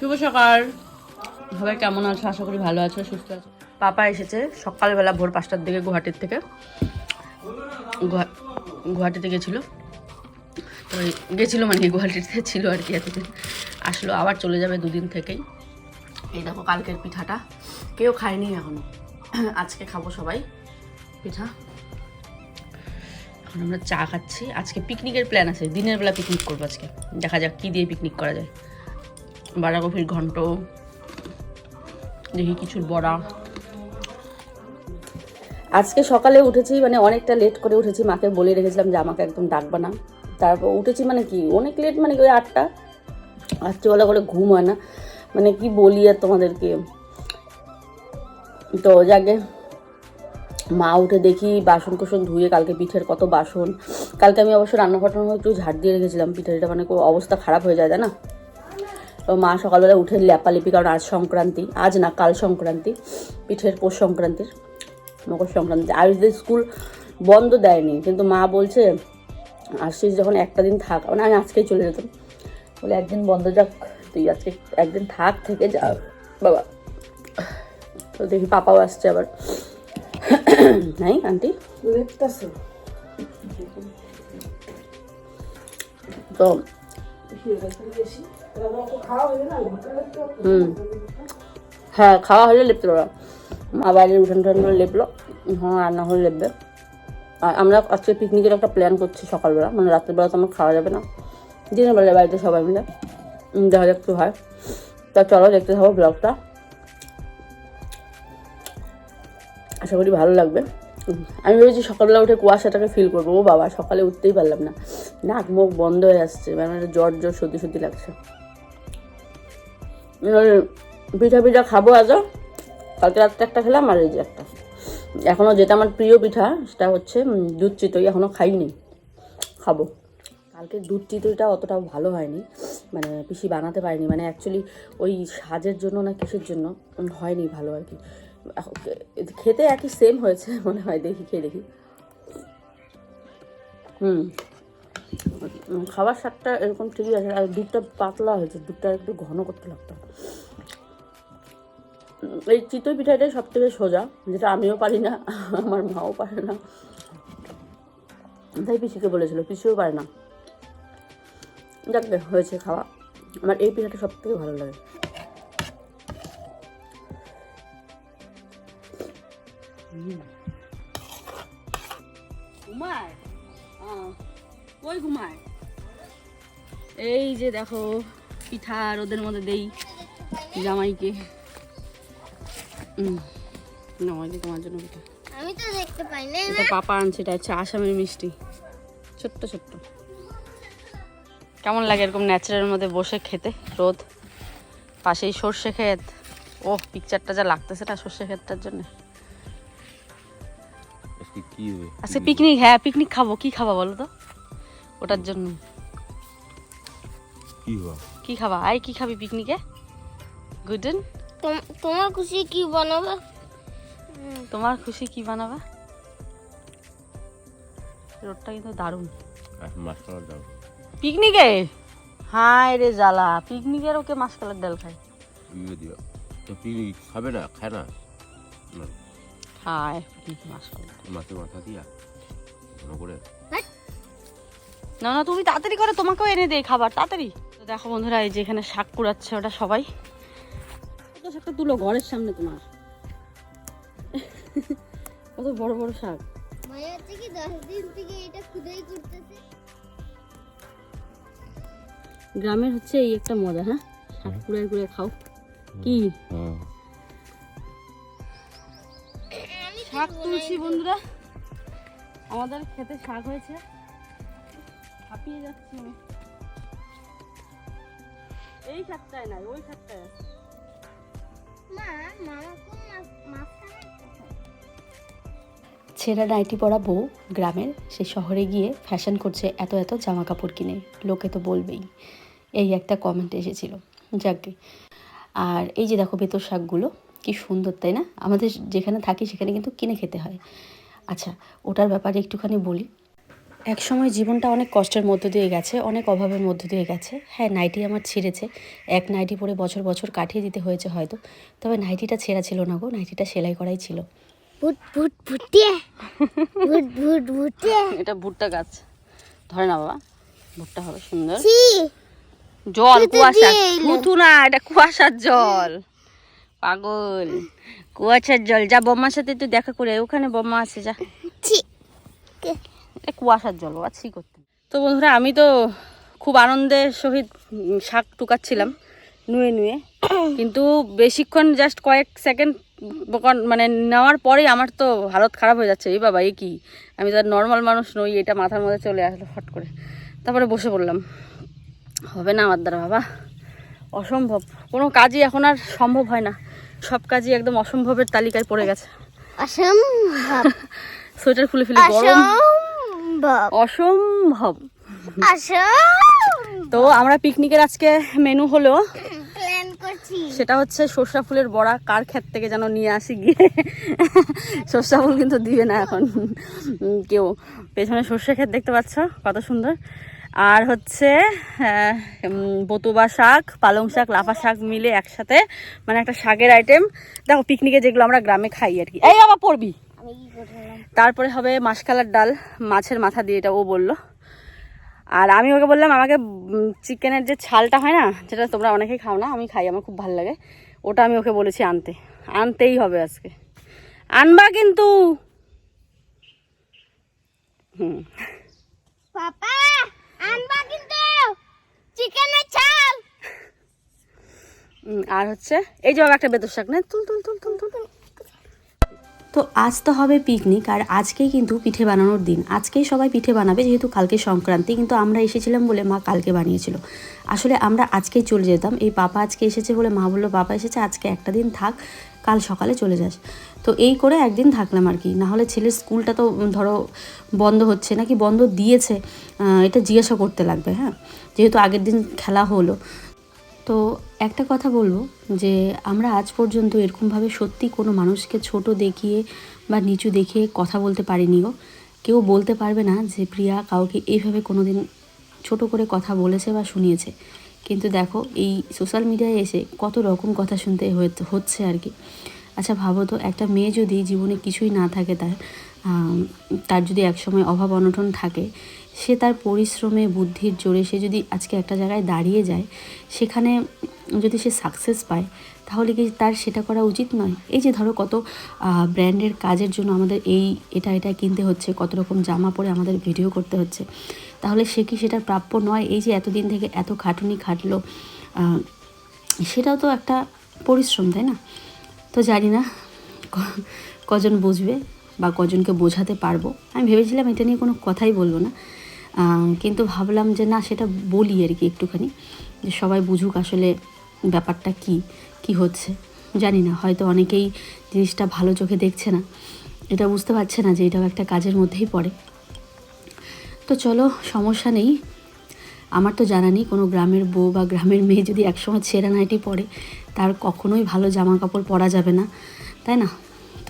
শুভ সকাল। সবাই কেমন আছো? আশা করি ভালো আছো, সুস্থ আছো। পাপা এসেছে সকালবেলা ভোর পাঁচটার দিকে গুয়াহাটির থেকে। গুয়া- গুয়াহাটিতে গেছিল। তো গেছিল মানে গুয়াহাটিতে ছিল আর কি এতদিন। আসলো, আবার চলে যাবে দুদিন থেকেই। এই দেখো কালকের পিঠাটা। কেউ খায়নি এখনও। আজকে খাব সবাই পিঠা। এখন আমরা চা খাচ্ছি। আজকে পিকনিকের প্ল্যান আছে। দিনের বেলা পিকনিক করব আজকে। দেখা যাক কী দিয়ে পিকনিক করা যায়। বাঁধাকপির ঘন্ট, দেখি কিছুর বড়া। আজকে সকালে উঠেছি মানে অনেকটা লেট করে উঠেছি, মাকে বলে রেখেছিলাম যে আমাকে একদম ডাকবা না। তারপর উঠেছি মানে কি, অনেক লেট মানে ওই আটটা। রাত্রিবেলা করে ঘুম হয় না। মানে কি বলি আর তোমাদেরকে। তো যাকে, মা উঠে দেখি বাসন কোসন ধুয়ে কালকে পিঠের কত বাসন। কালকে আমি অবশ্য রান্নাঘরটা একটু ঝাড় দিয়ে রেখেছিলাম পিঠেটা মানে অবস্থা খারাপ হয়ে যায় না? মা সকালবেলা উঠে লেপালিপি কারণ আজ সংক্রান্তি আজ না কাল সংক্রান্তি পিঠের পৌষ সংক্রান্তির মকর সংক্রান্তি আর যে স্কুল বন্ধ দেয়নি কিন্তু মা বলছে আসছিস যখন একটা দিন থাক মানে আমি আজকেই চলে যেতাম। বলে একদিন বন্ধ যাক তুই আজকে একদিন থাক থেকে যা বাবা। তো দেখি পাপাও আসছে আবার। নাই আন্টি? তো হয়ে হুম। হ্যাঁ খাওয়া হলে লেপতে পারো মা বাইরে উঠান টুঠান করে লেপলো। হ্যাঁ রান্না হলে লেপবে। আর আমরা আজকে পিকনিকের একটা প্ল্যান করছি সকালবেলা। মানে রাত্রেবেলা তো আমার খাওয়া যাবে না। দিনের বেলা বাড়িতে সবাই মিলে। দেখা যাক কি হয়। তা চলো, দেখতে থাকো ব্লগটা আশা করি ভালো লাগবে। আমি ভেবেছি সকালবেলা উঠে কুয়াশাটাকে ফিল করব। ও বাবা, সকালে উঠতেই পারলাম না। নাক মুখ বন্ধ হয়ে আসছে। মানে জ্বর জ্বর সত্যি সত্যি লাগছে। পিঠা পিঠা খাব আজও। কালকে রাত্রে একটা খেলাম আর এই যে একটা। এখনও যেটা আমার প্রিয় পিঠা, সেটা হচ্ছে দুধ চিতই এখনও খাইনি। খাব। কালকে দুধ চিতইটা অতটা ভালো হয়নি। মানে পিসি বানাতে পারিনি। মানে অ্যাকচুয়ালি ওই সাজের জন্য না কিসের জন্য হয়নি ভালো আর কি। খেতে একই সেম হয়েছে, মনে হয় দেখি, খেয়ে দেখি। হুম। খাবার স্বাদটা এরকম ঠিকই আছে, আর দুধটা পাতলা হয়েছে, দুধটা একটু ঘন করতে লাগতো এই চিতই পিঠাটাই সব থেকে সোজা, যেটা আমিও পারি না, আমার মাও পারে না। তাই পিসিকে বলেছিল, পিসিও পারে না। যাক হয়েছে খাওয়া। আমার এই পিঠাটা সব থেকে ভালো লাগে। ঘুমায় কই ঘুমায়? এই যে দেখো পিঠা রোদের মধ্যে দেই জামাইকে। তোমার জন্য পিঠা। আমি তো দেখতে পাই না। এটা পাপা আনছে এটা হচ্ছে আসামের মিষ্টি। ছোট্ট ছোট্ট। কেমন লাগে এরকম ন্যাচারের মধ্যে বসে খেতে? রোদ পাশেই সর্ষে ক্ষেত। ও পিকচারটা যা লাগতেছে না সর্ষে ক্ষেতটার জন্য। আজকে কি পিকনিক হ্যাঁ পিকনিক খাব। কি খাবা বলো তো? ওটার জন্য। কি হবে কি খাবা? আই কি খাবি পিকনিকে? গুডেন তোমার খুশি কি বানাবে? তোমার খুশি কি বানাবা? রোডটা কিন্তু দারুণ। মাছ পিকনিকে? হায় রে জ্বালা পিকনিকের ওকে মাসকালের ডাল খায়। দিও। তো পিকনিক খাবে না? খায় না? হায় পিকনিক মাসকালের মাছে মাথা দিয়া। ঘন করে। না না তুমি তাড়াতাড়ি করে তোমাকেও এনে দেয় খাবার তাড়াতাড়ি। তো দেখো বন্ধুরা এই যে এখানে শাক কুড়াচ্ছে ওটা সবাই। কত শাকটা তুলো ঘরের সামনে তোমার? কত বড় বড় শাক। হচ্ছে কি দশ দিন থেকে এটা খুদাই করতেছে গ্রামের হচ্ছে এই একটা মজা হ্যাঁ? শাক কুড়াই কুড়ে খাও। কি? শাক তুলছি বন্ধুরা। আমাদের খেতে শাক হয়েছে। হাঁপিয়ে যাচ্ছি আমি। এই নাই ওই আছে। মা মামা কোন মাছ ছেঁড়া নাইটি পরা বউ গ্রামের সে শহরে গিয়ে ফ্যাশন করছে এত এত জামা কাপড় কিনে। লোকে তো বলবেই। এই একটা কমেন্ট এসেছিল। যাকে আর এই যে দেখো বেতর শাকগুলো কি সুন্দর তাই না? আমাদের যেখানে থাকি সেখানে কিন্তু কিনে খেতে হয়। আচ্ছা ওটার ব্যাপারে একটুখানি বলি। এক সময় জীবনটা অনেক কষ্টের মধ্য দিয়ে গেছে অনেক অভাবের মধ্য দিয়ে গেছে। হ্যাঁ নাইটি আমার ছিঁড়েছে। এক নাইটি পরে বছর বছর কাটিয়ে দিতে হয়েছে হয়তো। তবে নাইটিটা ছেঁড়া ছিল না গো নাইটিটা সেলাই করাই ছিল। ভুট ভুট ভুটিয়ে ভুট ভুট ভুটিয়ে এটা ভুট্টা গাছ। ধরে না বাবা ভুট্টা হবে সুন্দর। জল কুয়াশা থুতু না এটা কুয়াশার জল। পাগল। কুয়াশার জল। যা বম্মার সাথে তুই দেখা করে ওখানে বম্মা আছে যা। কুয়াশার জল বাবা ছি করতে। তো বন্ধুরা আমি তো খুব আনন্দের সহিত শাক টুকাচ্ছিলাম নুয়ে নুয়ে। কিন্তু বেশিক্ষণ জাস্ট কয়েক সেকেন্ড মানে নেওয়ার পরেই আমার তো হালত খারাপ হয়ে যাচ্ছে। এই বাবা এ কি? আমি তো নর্মাল মানুষ নই এটা মাথার মধ্যে চলে আসলো ফট করে। তারপরে বসে পড়লাম। হবে না আমার দ্বারা বাবা। অসম্ভব। কোনো কাজই এখন আর সম্ভব হয় না। সব কাজই একদম অসম্ভবের তালিকায় পড়ে গেছে। সোয়েটার খুলে ফেলি গরম। অসম্ভব। অসম্ভব। তো আমরা পিকনিকের আজকে মেনু হলো সেটা হচ্ছে সর্ষা ফুলের বড়া কার ক্ষেত থেকে যেন নিয়ে আসি গিয়ে। সর্ষা ফুল কিন্তু দিবে না এখন। কেউ। পেছনে সর্ষে ক্ষেত দেখতে পাচ্ছ কত সুন্দর। আর হচ্ছে বতুবা শাক পালং শাক লাফা শাক মিলে একসাথে। মানে একটা শাকের আইটেম দেখো পিকনিকে যেগুলো আমরা গ্রামে খাই আর কি। এই বাবা পড়বি। তারপরে হবে মাসকালার ডাল মাছের মাথা দিয়ে এটা ও বলল। আর আমি ওকে বললাম আমাকে চিকেনের যে ছালটা হয় না যেটা তোমরা অনেকেই খাও না আমি খাই আমার খুব ভালো লাগে ওটা আমি ওকে বলেছি আনতে। আনতেই হবে আজকে। আনবা কিন্তু! হুম। পাপা আনবা কিন্তু! চিকেনের চাল আর হচ্ছে এই যে একটা বেতর শাক না তুল তুল তুল তুল তুল। তো আজ তো হবে পিকনিক আর আজকেই কিন্তু পিঠে বানানোর দিন। আজকেই সবাই পিঠে বানাবে, যেহেতু কালকে সংক্রান্তি, কিন্তু আমরা এসেছিলাম বলে মা কালকে বানিয়েছিল। আসলে আমরা আজকেই চলে যেতাম, এই পাপা আজকে এসেছে বলে মা বলল, পাপা এসেছে, আজকে একটা দিন থাক, কাল সকালে চলে যাস। তো এই করে একদিন থাকলাম আর কি। নাহলে ছেলের স্কুলটা তো ধরো, বন্ধ হচ্ছে নাকি, বন্ধ দিয়েছে এটা জিজ্ঞাসা করতে লাগবে হ্যাঁ? যেহেতু আগের দিন খেলা হলো। তো একটা কথা বলব যে আমরা আজ পর্যন্ত এরকমভাবে সত্যি কোনো মানুষকে ছোট দেখিয়ে বা নিচু দেখিয়ে কথা বলতে পারিনি গো কেউ বলতে পারবে না যে প্রিয়া কাউকে এইভাবে কোনো দিন ছোটো করে কথা বলেছে বা শুনিয়েছে। কিন্তু দেখো, এই সোশ্যাল মিডিয়ায় এসে কত রকম কথা শুনতে হচ্ছে আর কি। আচ্ছা ভাবো তো, একটা মেয়ে যদি জীবনে কিছুই না থাকে তার তার যদি একসময় অভাব অনটন থাকে, সে তার পরিশ্রমে, বুদ্ধির জোরে, সে যদি আজকে একটা জায়গায় দাঁড়িয়ে যায়, সেখানে যদি সে সাকসেস পায়, তাহলে কি তার সেটা করা উচিত নয়? এই যে ধরো কত ব্র্যান্ডের কাজের জন্য আমাদের এই, এটা এটা কিনতে হচ্ছে, কত রকম জামা পরে আমাদের ভিডিও করতে হচ্ছে, তাহলে সে কি সেটা প্রাপ্য নয়? এই যে এতদিন থেকে এত খাটুনি খাটলো সেটাও তো একটা পরিশ্রম, তাই না? তো জানি না কজন বুঝবে? বা কজনকে বোঝাতে পারব। আমি ভেবেছিলাম এটা নিয়ে কোনো কথাই বলব না। কিন্তু ভাবলাম যে না, সেটা বলি আর কি একটুখানি। যে সবাই বুঝুক আসলে ব্যাপারটা কি কি হচ্ছে। জানি না, হয়তো অনেকেই জিনিসটা ভালো চোখে দেখছে না। এটা বুঝতে পারছে না যে এটাও একটা কাজের মধ্যেই পড়ে। তো চলো, সমস্যা নেই। আমার তো জানা নেই, কোনো গ্রামের বউ বা গ্রামের মেয়ে যদি একসময় ছেঁড়া নাইটি পরে, তার কখনোই ভালো জামা কাপড় পরা যাবে না। তাই না?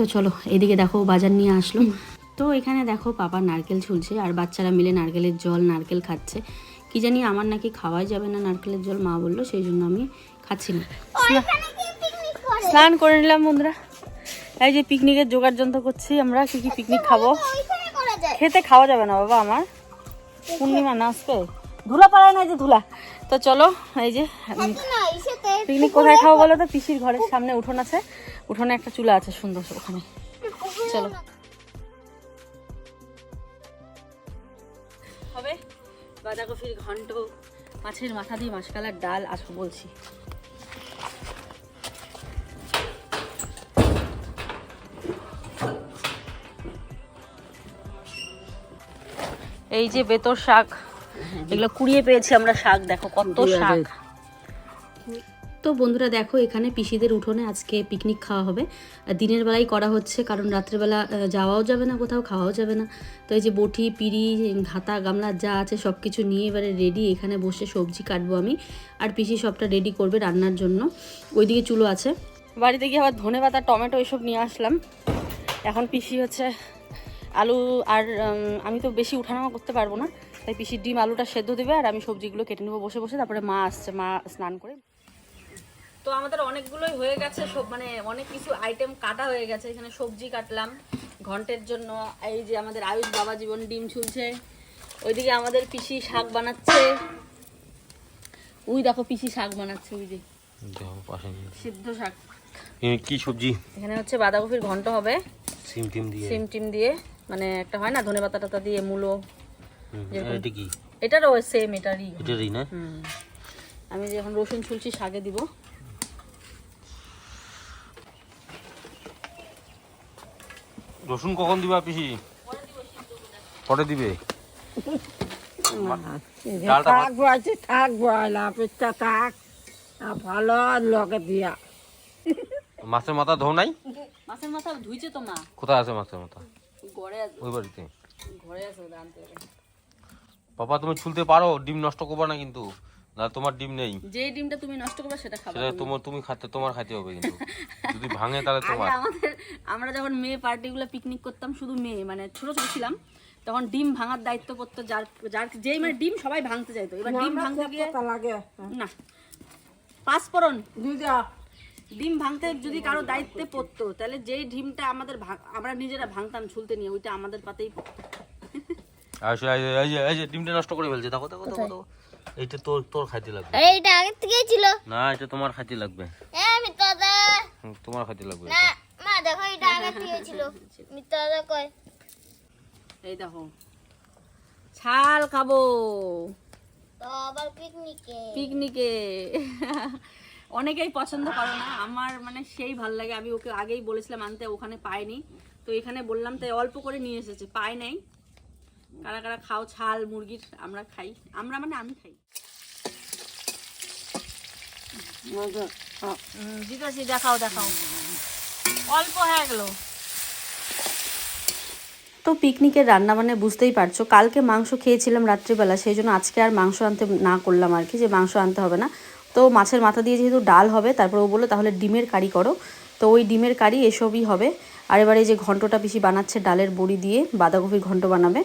তো চলো এদিকে দেখো বাজার নিয়ে আসলো। তো এখানে দেখো পাপা নারকেল ঝুলছে আর বাচ্চারা মিলে নারকেলের জল নারকেল খাচ্ছে। কি জানি আমার নাকি খাওয়াই যাবে না নারকেলের জল মা বলল সেই জন্য আমি খাচ্ছি না। স্নান করে নিলাম বন্ধুরা। এই যে পিকনিকের জোগাড় যন্ত্র করছি আমরা কি কি পিকনিক খাব? খেতে খাওয়া যাবে না বাবা আমার। পূর্ণিমা না আজকে? ধুলা পাড়ায় না এই যে ধুলা। তো চলো এই যে পিকনিক কোথায় খাব বলো তো? পিসির ঘরের সামনে উঠোন আছে। উঠোনে একটা চুলা আছে সুন্দর ওখানে। চলো। হবে? বাঁধাকপির ঘন্ট মাছের মাথা দিয়ে মাসকালার ডাল আসো বলছি। এই যে বেতর শাক। এগুলো কুড়িয়ে পেয়েছি আমরা শাক দেখো কত শাক। তো বন্ধুরা দেখো এখানে পিসিদের উঠোনে আজকে পিকনিক খাওয়া হবে। আর দিনের বেলায় করা হচ্ছে কারণ রাত্রেবেলা যাওয়াও যাবে না কোথাও খাওয়াও যাবে না। তো এই যে বটি পিড়ি হাতা গামলা যা আছে সব কিছু নিয়ে এবারে রেডি এখানে বসে সবজি কাটবো আমি। আর পিসি সবটা রেডি করবে রান্নার জন্য। ওইদিকে চুলো আছে। বাড়িতে গিয়ে আবার ধনে পাতা টমেটো এসব নিয়ে আসলাম। এখন পিসি হচ্ছে আলু আর আমি তো বেশি উঠানামা করতে পারব না। তাই পিসির ডিম আলুটা সেদ্ধ দেবে আর আমি সবজিগুলো কেটে নেব। বসে বসে তারপরে মা আসছে মা স্নান করে। তো আমাদের অনেকগুলোই হয়ে গেছে সব মানে অনেক কিছু আইটেম কাটা হয়ে গেছে। এখানে সবজি কাটলাম ঘন্টের জন্য। এই যে আমাদের আয়ুষ বাবা জীবন ডিম ছুলছে। ওইদিকে আমাদের পিসি শাক বানাচ্ছে। ওই দেখো পিসি শাক বানাচ্ছে ওই যে সিদ্ধ শাক। কি সবজি? এখানে হচ্ছে বাঁধাকপির ঘন্ট হবে। সিম টিম দিয়ে। সিম টিম দিয়ে মানে একটা হয় না ধনে পাতা টাতা দিয়ে মূলো। এটা কি? এটারও সেম এটারই। এটারই না? আমি যে এখন রসুন ছুলছি শাকে দিব। রসুন কখন দিবা পিসি? পরে দিবে। থাক ভালো লগে দিয়া। মাছের মাথা ধো নাই? মাছের মাথা ধুইছে তো মা। কোথায় আছে মাছের মাথা? ঘরে আছে। ওই বাড়িতে। ঘরে আছে বাবা তুমি ছুলতে পারো ডিম নষ্ট করবা না কিন্তু। না তোমার ডিম নেই। যে ডিমটা তুমি নষ্ট করবে সেটা খাবে সেটা তোমার তুমি খাতে তোমার খাইতে হবে কিন্তু। যদি ভাঙে তাহলে তোমার। আমাদের আমরা যখন মেয়ে পার্টিগুলো পিকনিক করতাম শুধু মেয়ে মানে ছোট ছোট ছিলাম তখন ডিম ভাঙার দায়িত্ব করতো যার যার যেই মানে ডিম সবাই ভাঙতে চাইতো। এবার ডিম ভাঙতে গিয়ে লাগে না। পাঁচফোড়ন ডিম ভাঙতে যদি কারও দায়িত্বে পড়তো তাহলে যেই ডিমটা আমাদের আমরা নিজেরা ভাঙতাম ছুলতে নিয়ে ওইটা আমাদের পাতেই পড়তো। ডিমটা নষ্ট করে ফেলছে দেখো দেখো দেখো। এইটা তোর তোর খাইতে লাগবে। থেকেই ছিল। না এটা তোমার খাইতে লাগবে। এ মিত্রদা তোমার খাইতে লাগবে না মা দেখো এটা থেকে ছিল। মিত্রদা কয়? এই দেখো। ছাল খাব। তো আবার পিকনিকে। পিকনিকে। অনেকেই পছন্দ করে না। আমার মানে সেই ভালো লাগে। আমি ওকে আগেই বলেছিলাম আনতে ওখানে পাইনি। তো এখানে বললাম তাই অল্প করে নিয়ে এসেছে। পাই নাই। কারা কারা খাও ছাল মুরগির আমরা খাই। আমরা মানে আমি খাই। জিতাছি দেখাও দেখাও। অল্প হয়ে গেল। তো পিকনিকের রান্না মানে বুঝতেই পারছ কালকে মাংস খেয়েছিলাম রাত্রিবেলা সেই জন্য আজকে আর মাংস আনতে না করলাম আর কি যে মাংস আনতে হবে না। তো মাছের মাথা দিয়ে যেহেতু ডাল হবে তারপর ও বলল তাহলে ডিমের কারি করো। তো ওই ডিমের কারি এসবই হবে। আর এবারে যে ঘন্টটা পিসি বানাচ্ছে ডালের বড়ি দিয়ে বাঁধাকপির ঘন্ট বানাবে।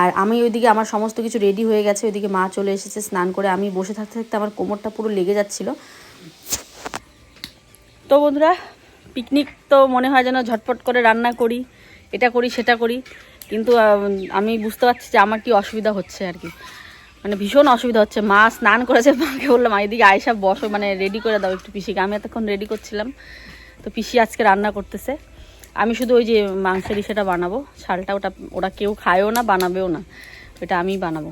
আর আমি ওইদিকে আমার সমস্ত কিছু রেডি হয়ে গেছে। ওইদিকে মা চলে এসেছে স্নান করে। আমি বসে থাকতে থাকতে আমার কোমরটা পুরো লেগে যাচ্ছিল। তো বন্ধুরা পিকনিক তো মনে হয় যেন ঝটপট করে রান্না করি। এটা করি, সেটা করি। কিন্তু, আমি বুঝতে পারছি যে আমার কি অসুবিধা হচ্ছে আর কি। মানে ভীষণ অসুবিধা হচ্ছে। মা স্নান করেছে, মাকে বললাম এদিকে আয়সা বসো মানে রেডি করে দাও একটু পিসিকে। আমি এতক্ষণ রেডি করছিলাম। তো পিসি আজকে রান্না করতেছে। আমি শুধু ওই যে মাংসের ইসেটা বানাবো ছালটা ওটা, ওরা কেউ খায়ও না, বানাবেও না, ওটা আমি বানাবো।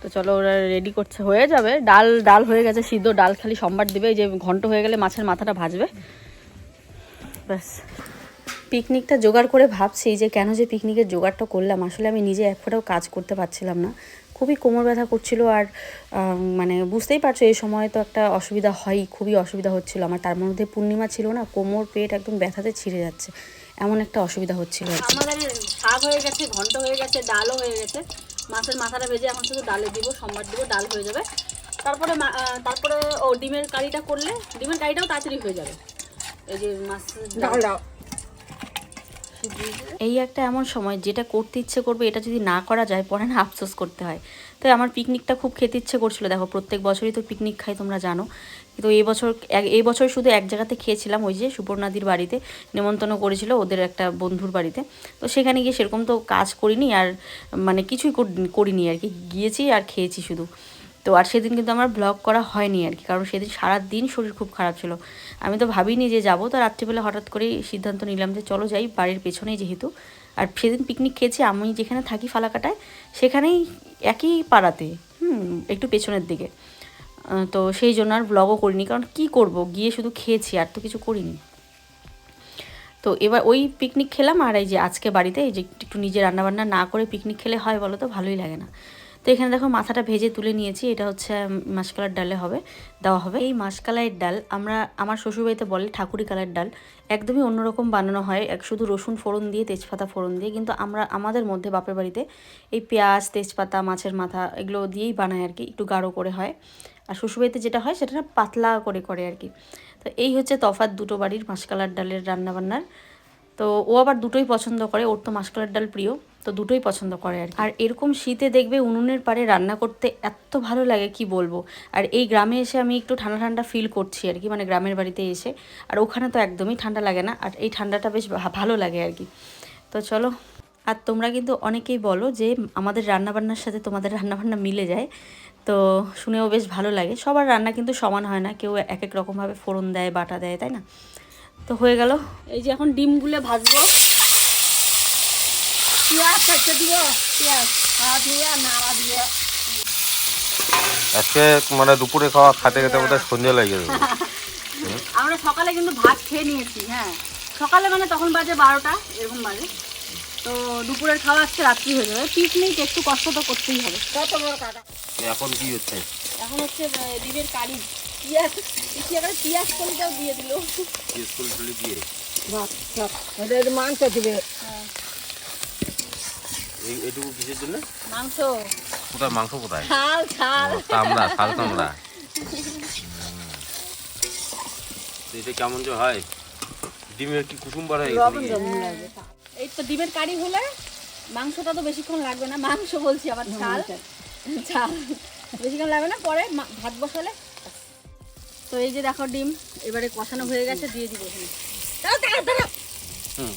তো চলো ওরা রেডি করছে, হয়ে যাবে, ডাল ডাল হয়ে গেছে, সিদ্ধ ডাল খালি সম্বার দিবে, এই যে ঘন্ট হয়ে গেলে মাছের মাথাটা ভাজবে। ব্যাস। পিকনিকটা জোগাড় করে ভাবছি যে কেন যে পিকনিকের জোগাড়টা করলাম, আসলে আমি নিজে এক ফোঁটাও কাজ করতে পারছিলাম না। খুবই কোমর ব্যথা করছিল আর মানে বুঝতেই পারছ এই সময় তো একটা অসুবিধা হয়ই খুবই অসুবিধা হচ্ছিল। আমার তার মধ্যে পূর্ণিমা ছিল না কোমর পেট একদম ব্যথাতে ছিঁড়ে যাচ্ছে। এমন একটা অসুবিধা হচ্ছিল আমাদের শাক হয়ে গেছে ঘন্ট হয়ে গেছে ডালও হয়ে গেছে। মাছের মাথাটা ভেজে এখন শুধু ডালে দিব সম্বার দিব ডাল হয়ে যাবে। তারপরে মা- তারপরে ও ডিমের কারিটা করলে ডিমের কারিটাও তাড়াতাড়ি হয়ে যাবে। এই যে মাছ ডাল এই একটা এমন সময় যেটা করতে ইচ্ছে করবে, এটা যদি না করা যায়, পরে না আফসোস করতে হয়। তো আমার পিকনিকটা খুব খেতে ইচ্ছে করছিল। দেখো, প্রত্যেক বছরই তো পিকনিক খাই, তোমরা জানো। কিন্তু এই বছর এই বছর শুধু এক জায়গাতে খেয়েছিলাম, ওই যে সুপর্ণাদির বাড়িতে। নেমন্তন্ন করেছিল ওদের একটা বন্ধুর বাড়িতে। তো সেখানে গিয়ে সেরকম তো কাজ করিনি আর মানে কিছুই কর- করিনি আর কি। গিয়েছি আর খেয়েছি শুধু। তো আর সেদিন কিন্তু আমার ব্লগ করা হয়নি আর কি, কারণ সেদিন সারা দিন শরীর খুব খারাপ ছিল। আমি তো ভাবিনি যে যাব, তো রাত্রিবেলা হঠাৎ করেই সিদ্ধান্ত নিলাম যে চলো যাই বাড়ির পেছনেই যেহেতু। আর সেদিন পিকনিক খেয়েছি, আমি যেখানে থাকি ফালাকাটায়, সেখানেই একই পাড়াতে, হুম, একটু পেছনের দিকে। তো সেই জন্য আর ব্লগও করিনি, কারণ কি করব, গিয়ে শুধু খেয়েছি, আর তো কিছু করিনি। তো এবার ওই পিকনিক খেলাম, আর এই যে আজকে বাড়িতে এই যে একটু নিজে রান্নাবান্না না করে পিকনিক খেলে হয় বলো তো, ভালোই লাগে না। তো এখানে দেখো মাথাটা ভেজে তুলে নিয়েছি। এটা হচ্ছে মাসকলার ডালে হবে, দেওয়া হবে। এই মাসকলাইয়ের ডাল আমরা, আমার শ্বশুরবাড়িতে বলে ঠাকুরি কালার ডাল একদমই অন্যরকম বানানো হয়, এক শুধু রসুন ফোড়ন দিয়ে, তেজপাতা ফোড়ন দিয়ে। কিন্তু আমরা, আমাদের মধ্যে বাপের বাড়িতে এই পেঁয়াজ, তেজপাতা, মাছের মাথা এগুলো দিয়েই বানায় আর কি, একটু গাঢ় করে হয়। আর শ্বশুরবাড়িতে যেটা হয় সেটা পাতলা করে করে আর কি। তো এই হচ্ছে তফাৎ দুটো বাড়ির মাসকালার ডালের রান্নাবান্নার। তো ও আবার দুটোই পছন্দ করে, ওর তো মাসকলার ডাল প্রিয়। তো দুটোই পছন্দ করে আর। আর এরকম শীতে দেখবে উনুনের পাড়ে রান্না করতে এত ভালো লাগে, কি বলব? আর এই গ্রামে এসে আমি একটু ঠান্ডা ঠান্ডা ফিল করছি আর কি মানে গ্রামের বাড়িতে এসে। আর ওখানে তো একদমই ঠান্ডা লাগে না, আর এই ঠান্ডাটা বেশ ভালো লাগে আর কি। তো চলো, আর তোমরা কিন্তু অনেকেই বলো যে আমাদের রান্নাবান্নার সাথে তোমাদের রান্নাবান্না মিলে যায়, তো শুনেও বেশ ভালো লাগে। সবার রান্না কিন্তু সমান হয় না, কেউ এক এক রকমভাবে ফোড়ন দেয়, বাটা দেয়, তাই না? তো হয়ে গেল। এই যে এখন ডিমগুলো ভাজবো। পেঁয়াজ কাটতে দিব পেঁয়াজ খাওয়া দিয়ে নাড়া দিয়ে। আজকে মানে দুপুরে খাওয়া খেতে খেতে বোধহয় সন্ধ্যে লেগে যাবে। আমরা সকালে কিন্তু ভাত খেয়ে নিয়েছি হ্যাঁ। সকালে মানে তখন বাজে বারোটা এরকম বাজে। তো দুপুরের খাওয়া আজকে রাত্রি হয়ে যাবে। পিকনিক একটু কষ্ট তো করতেই হবে। কত বড় কাটা? এখন কি হচ্ছে? এখন হচ্ছে ডিমের কারি। পিঁয়াজ কি আবার পিঁয়াজ কলিটাও দিয়ে দিল। স্কুল টুলি দিয়ে। মাংস দিবে। এই এটুকু কিসের জন্য? মাংস। কোথায় মাংস কোথায়? ছাল ছাল। কামড়া শাল কামড়া এটা কেমন যে হয়? ডিমের কি কুসুম বার হয়ে এই তো ডিমের কারি হলে মাংসটা তো বেশিক্ষণ লাগবে না। মাংস বলছি আবার ছাল। ছাল। বেশিক্ষণ লাগবে না। পরে ভাত বসালে তো এই যে দেখো ডিম এবারে কষানো হয়ে গেছে দিয়ে দিব এখানে। দাঁড়াও, দাঁড়াও, দাঁড়াও। হুম।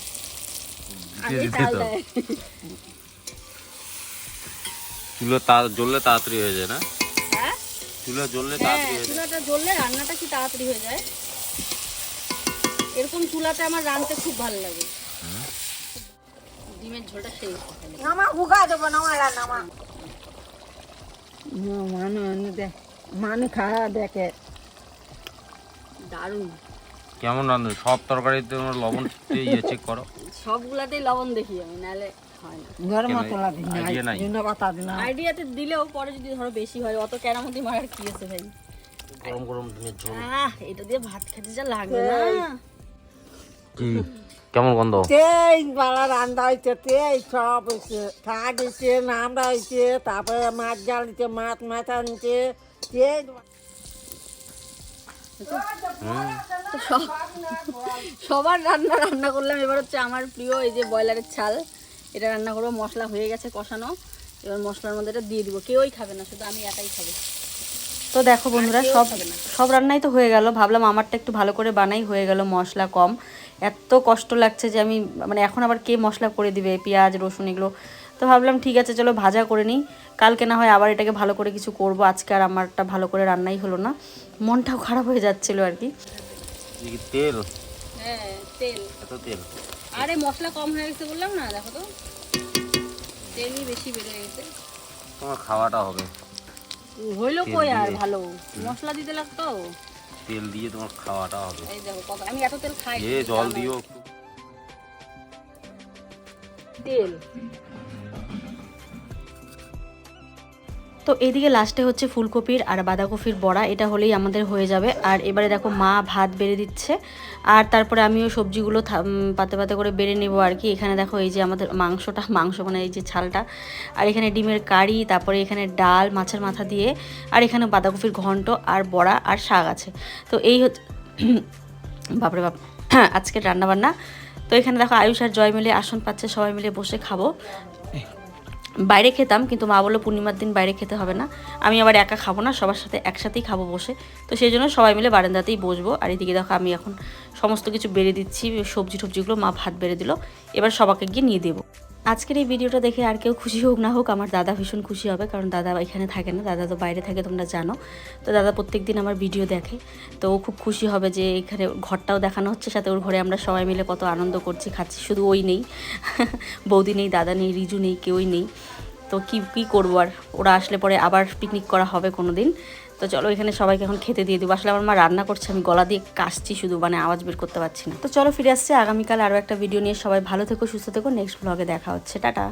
চাল তো। জ্বললে তাড়াতাড়ি হয়ে যায় না? হ্যাঁ? চুলো জ্বললে হ্যাঁ হয়ে যায়। চুলাটা জ্বললে রান্নাটা কি তাড়াতাড়ি হয়ে যায়? এরকম চুলাতে আমার রাঁধতে খুব ভালো লাগে। ডিমের ঝোলটা সেই নামা উগা দেবো নামা রা নামা। মানু দে মানু খাওয়া দেখে দারুণ। কেমন রান্না? সব তরকারিতে তোমরা লবণ ইয়ে চেক করো। সবগুলাতেই লবণ দেখি আমি নাহলে না গরম কেন? মশলা দিন idea নাই? জুনো পাতা দিন। আইডিয়াতে দিলেও পরে যদি ধরো বেশি হয় অত কেরামতি মারার কি আছে ভাই? গরম গরম ডিমের ঝোল। আহ এটা দিয়ে ভাত খেতে যা লাগবে না। কি কেমন গন্ধ? তেই বালা তেই সব নামড়া তারপরে মাছ জাল দিচ্ছে মাছ মাথা নিচ্ছে তেই সবার রান্না রান্না করলাম। এবার হচ্ছে আমার প্রিয় এই যে ব্রয়লারের ছাল। এটা রান্না করব মশলা হয়ে গেছে কষানো। এবার মশলার মধ্যে এটা দিয়ে দিব। কেউই খাবে না শুধু আমি একাই খাব। তো দেখো বন্ধুরা সব সব রান্নাই তো হয়ে গেল। ভাবলাম আমারটা একটু ভালো করে বানাই হয়ে গেল মশলা কম। এত কষ্ট লাগছে যে আমি মানে এখন আবার কে মশলা করে দিবে? পেঁয়াজ রসুন এগুলো। তো ভাবলাম ঠিক আছে চলো ভাজা করে নিই। কালকে না হয় আবার এটাকে ভালো করে কিছু করব। আজকে আর আমারটা ভালো করে রান্নাই হলো না। মনটাও খারাপ হয়ে যাচ্ছিল আর কি। তেল। হ্যাঁ তেল। তেল। আরে মশলা কম হয়ে গেছে বললাম না দেখো তো। তেলই বেশি বেড়ে গেছে। তোমার খাওয়াটা হবে। হইল কই আর ভালো? মশলা দিতে লাগতো? তেল দিয়ে তোমার খাওয়াটা হবে। এই দেখো কত আমি এত তেল খাই এ জল দিও। তেল। তো এইদিকে লাস্টে হচ্ছে ফুলকপির আর বাঁধাকপির বড়া, এটা হলেই আমাদের হয়ে যাবে। আর এবারে দেখো মা ভাত বেড়ে দিচ্ছে। আর তারপরে আমিও সবজিগুলো পাতে পাতে করে বেড়ে নেব আর কি। এখানে দেখো এই যে আমাদের মাংসটা, মাংস মানে এই যে ছালটা। আর এখানে ডিমের কারি, তারপরে এখানে ডাল, মাছের মাথা দিয়ে। আর এখানে বাঁধাকপির ঘন্ট আর বড়া আর শাক আছে। তো এই হচ্ছে বাপরে বাপ, আজকের রান্নাবান্না। তো এখানে দেখো আয়ুষ আর জয় মিলে আসন পাচ্ছে, সবাই মিলে বসে খাব। বাইরে খেতাম, কিন্তু মা বলল, পূর্ণিমার দিন বাইরে খেতে হবে না। আমি আবার একা খাব না, সবার সাথে একসাথেই খাব বসে। তো সেই জন্য সবাই মিলে বারান্দাতেই বসবো। আর এদিকে দেখো, আমি এখন সমস্ত কিছু বেড়ে দিচ্ছি সবজি টবজিগুলো মা ভাত বেড়ে দিল। এবার সবাইকে গিয়ে নিয়ে দেবো। আজকের এই ভিডিওটা দেখে আর কেউ খুশি হোক না হোক, আমার দাদা ভীষণ খুশি হবে, কারণ দাদা এখানে থাকে না, দাদা তো বাইরে থাকে, তোমরা জানো। তো দাদা প্রত্যেক দিন আমার ভিডিও দেখে, তো ও খুব খুশি হবে যে এখানে ঘরটাও দেখানো হচ্ছে, সাথে ওর ঘরে আমরা সবাই মিলে কত আনন্দ করছি, খাচ্ছি, শুধু ওই নেই। বৌদি নেই, দাদা নেই, রিজু নেই, কেউই নেই। তো কী কী করব আর, ওরা আসলে পরে আবার পিকনিক করা হবে কোনো দিন তো চলো এখানে সবাইকে এখন খেতে দিয়ে দেবো। আসলে আমার মা রান্না করছে, আমি গলা দিয়ে কাশছি শুধু মানে আওয়াজ বের করতে পারছি না। তো চলো ফিরে আসছে আগামীকাল আরও একটা ভিডিও নিয়ে। সবাই ভালো থেকো, সুস্থ থেকো। নেক্সট ব্লগে দেখা হচ্ছে। টাটা।